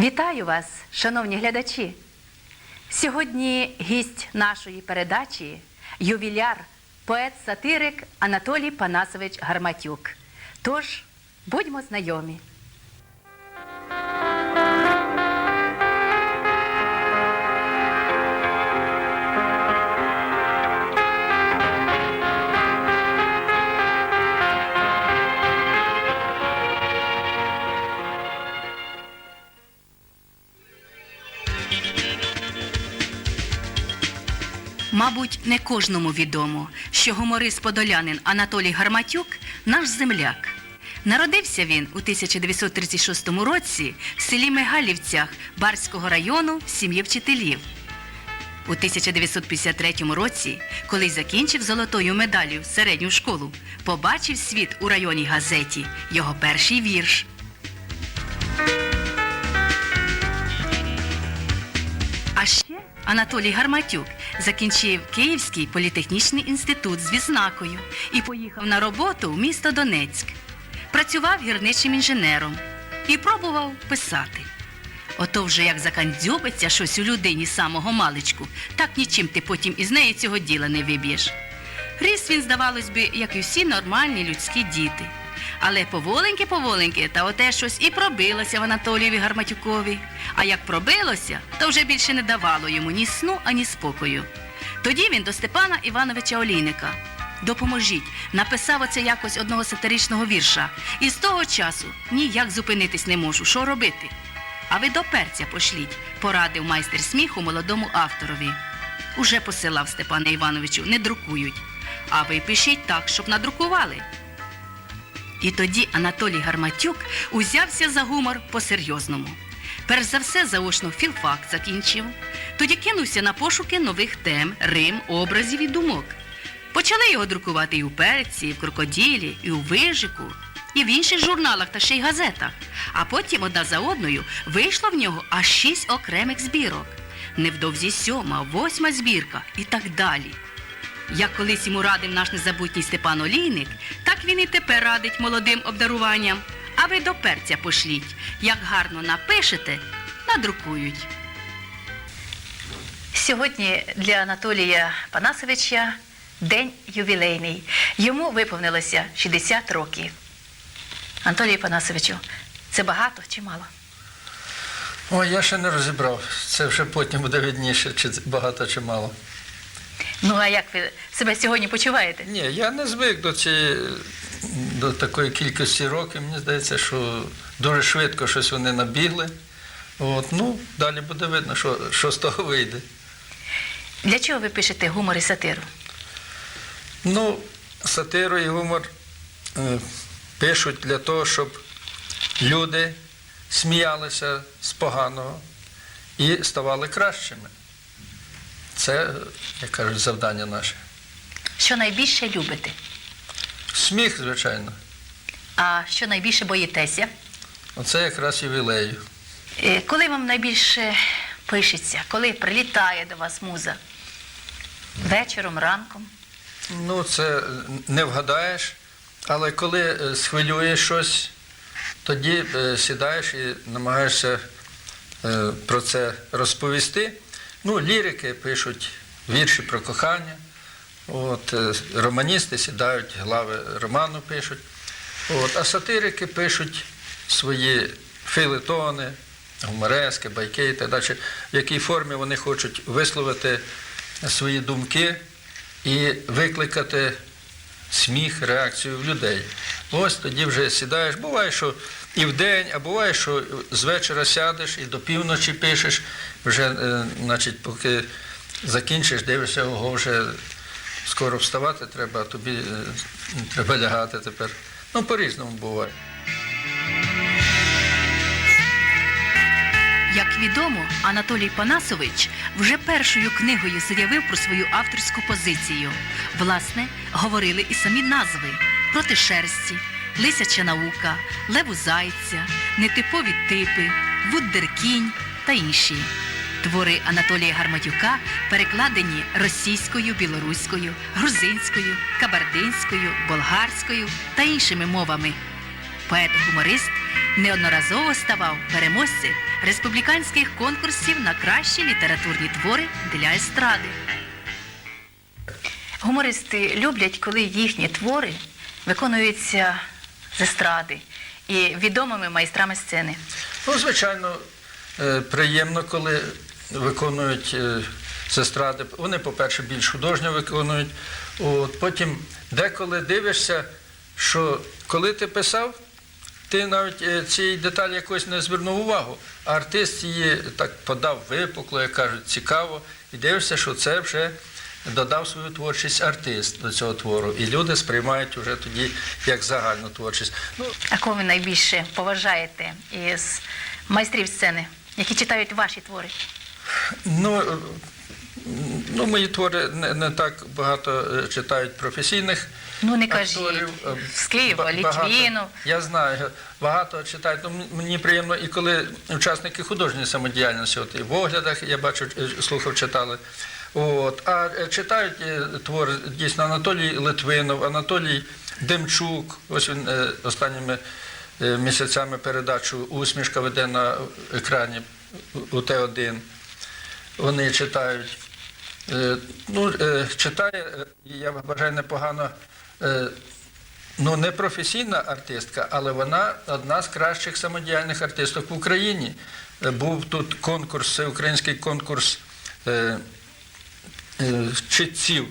Вітаю вас, шановні глядачі. Сьогодні гість нашої передачі ювіляр, поет-сатирик Анатолій Панасович Гарматюк. Тож будьмо знайомі. Мабуть, не кожному відомо, що гуморист подолянин Анатолій Гарматюк наш земляк. Народився він у 1936 році в селі Мигалівцях Барського району сім'ї вчителів. У 1953 році, коли закінчив золотою медаллю середню школу, побачив світ у районній газеті його перший вірш. Анатолій Гарматюк закінчив Київський політехнічний інститут з відзнакою і поїхав на роботу в місто Донецьк. Працював гірничим інженером і пробував писати. Ото вже як закандзюбиться щось у людині самого маличку, так нічим ти потім із неї цього діла не виб'єш. Ріс він, здавалось би, як і всі нормальні людські діти. Але поволеньки-поволеньки, та оте щось і пробилося в Анатолієві Гарматюкові. А як пробилося, то вже більше не давало йому ні сну, ані спокою. Тоді він до Степана Івановича Олійника. Допоможіть, написав оце якось одного сатиричного вірша. І з того часу ніяк зупинитись не можу. Що робити? А ви до перця пошліть, порадив майстер сміху молодому авторові. Уже посилав Степана Івановичу, не друкують. А ви пишіть так, щоб надрукували. І тоді Анатолій Гарматюк узявся за гумор по-серйозному. Перш за все, заочно філфак закінчив. Тоді кинувся на пошуки нових тем, рим, образів і думок. Почали його друкувати і у перці, і в крокоділі, і у вижику, і в інших журналах та ще й газетах. А потім одна за одною вийшло в нього аж шість окремих збірок. Невдовзі сьома, восьма збірка і так далі. Як колись йому радив наш незабутній Степан Олійник, так він і тепер радить молодим обдаруванням. А ви до перця пошліть. Як гарно напишете, надрукують. Сьогодні для Анатолія Панасовича день ювілейний. Йому виповнилося 60 років. Анатолію Панасовичу, це багато чи мало? Ой, я ще не розібрав. Це вже потім буде видніше, чи багато, чи мало. Ну а як ви себе сьогодні почуваєте? Ні, я не звик до цієї до такої кількості років. Мені здається, що дуже швидко щось вони набігли. От, ну, далі буде видно, що, що з того вийде. Для чого ви пишете гумор і сатиру? Ну, сатиру і гумор е, пишуть для того, щоб люди сміялися з поганого і ставали кращими. Це, як кажуть, завдання наше. Що найбільше любите? Сміх, звичайно. А що найбільше боїтеся? Оце якраз ювілею. Е, Коли вам найбільше пишеться? Коли прилітає до вас муза? Вечором, ранком? Ну, це не вгадаєш, але коли е, схвилюєш щось, тоді е, сідаєш і намагаєшся е, про це розповісти. Ну, лірики пишуть вірші про кохання. От, е, романісти сідають, глави роману пишуть. От, а сатирики пишуть свої фейлетони, гуморески, байки і так далі, в якій формі вони хочуть висловити свої думки і викликати сміх, реакцію в людей. Ось тоді вже сідаєш. Буває, що і вдень, а буває, що з вечора сядеш і до півночі пишеш, вже, е, значить, поки закінчиш, дивишся, ого, вже скоро вставати треба, а тобі е, треба лягати тепер. Ну, по-різному буває. Як відомо, Анатолій Панасович вже першою книгою заявив про свою авторську позицію. Власне, говорили і самі назви проти шерсті, лисяча наука, леву зайця, нетипові типи, вуддеркінь та інші. Твори Анатолія Гарматюка перекладені російською, білоруською, грузинською, кабардинською, болгарською та іншими мовами. Поет-гуморист Неодноразово ставав переможцем республіканських конкурсів на кращі літературні твори для естради. Гумористи люблять, коли їхні твори виконуються з естради і відомими майстрами сцени. Ну, звичайно, е, приємно, коли виконують е, з естради. Вони, по-перше, більш художньо виконують. От, потім деколи дивишся, що коли ти писав, ти навіть е, цієї деталі якось не звернув увагу, а артист її так подав випукло, як кажуть, цікаво, і дивишся, що це вже додав свою творчість артист до цього твору. І люди сприймають вже тоді як загальну творчість. Ну, А кого ви найбільше поважаєте із майстрів сцени, які читають ваші твори? Ну, е, ну мої твори не, не так багато е, читають професійних. Ну, не кажіть. Е, З Києва. Літвінов. Я знаю, багато читають. Ну, мені приємно, і коли учасники художньої самодіяльності, от і в оглядах, я бачу, слухав, читали. От. А е, читають е, твори дійсно Анатолій Литвинов, Анатолій Демчук. Ось він е, останніми місяцями передачу Усмішка веде на екрані у Т1 вони читають. Ну, читає, я вважаю, непогано, ну, не професійна артистка, але вона одна з кращих самодіяльних артисток в Україні. Був тут конкурс, український конкурс читців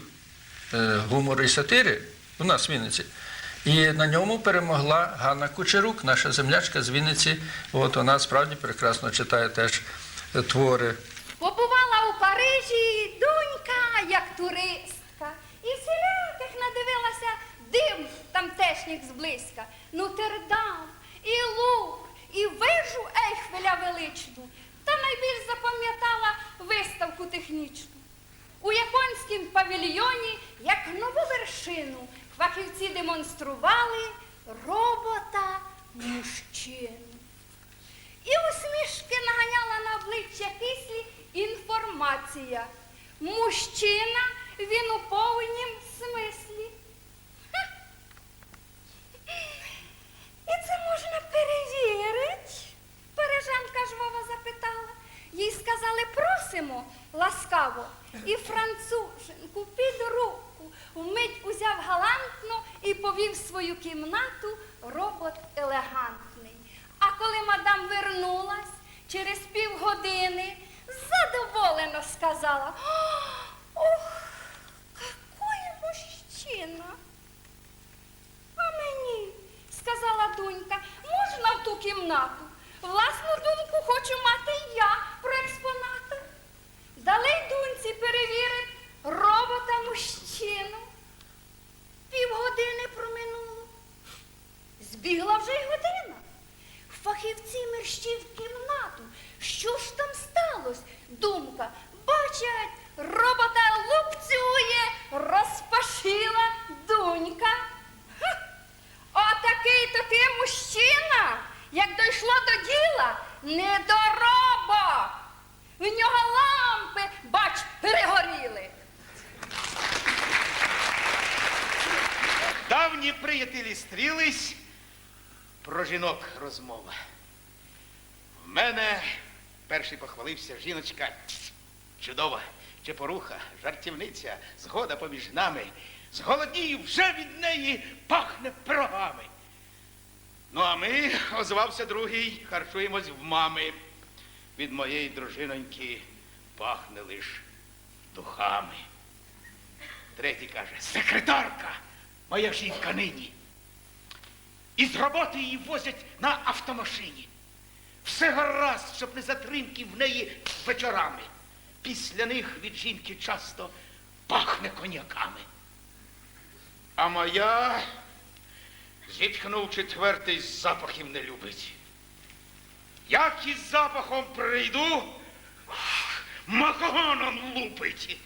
е, гумору і сатири у нас в Вінниці. І на ньому перемогла Ганна Кучерук, наша землячка з Вінниці. От вона справді прекрасно читає теж е, твори. Побувала у Парижі донька, як туристка, і всіляких надивилася дим тамтешніх зблизька. Нутердам, і лук, і вежу Ейхвеля величну. Та найбільш запам'ятала виставку технічну. У японському павільйоні, як нову вершину, фахівці демонстрували робота мужчин. І усмішки наганяла на обличчя кислі інформація. Мужчина, він у повнім смислі. Просимо ласкаво. І француженку під руку вмить узяв галантно і повів свою кімнату робот елегантний. А коли мадам вернулась через півгодини, задоволено сказала: Ох, какой мужчина! А мені, сказала донька, можна в ту кімнату? Збігла вже й година. Фахівці мерщі в кімнату. Що ж там сталося? Думка. Бачать, робота лупцює, розпашила донька. Отакий то ти мужчина, як дійшло до діла, недоробок. В нього лампи, бач, перегоріли. Давні приятелі стрілись, про жінок розмова. В мене перший похвалився жіночка чудова, чепоруха, жартівниця, згода поміж нами. Зголоднію вже від неї пахне пирогами. Ну, а ми, озвався другий, харчуємось в мами. Від моєї дружиноньки пахне лиш духами. Третій каже, секретарка, моя жінка нині. І з роботи її возять на автомашині. Все гаразд, щоб не затримки в неї вечорами. Після них від жінки часто пахне коньяками. А моя, зітхнув четвертий, запахів не любить. Як із запахом прийду, макогоном лупить.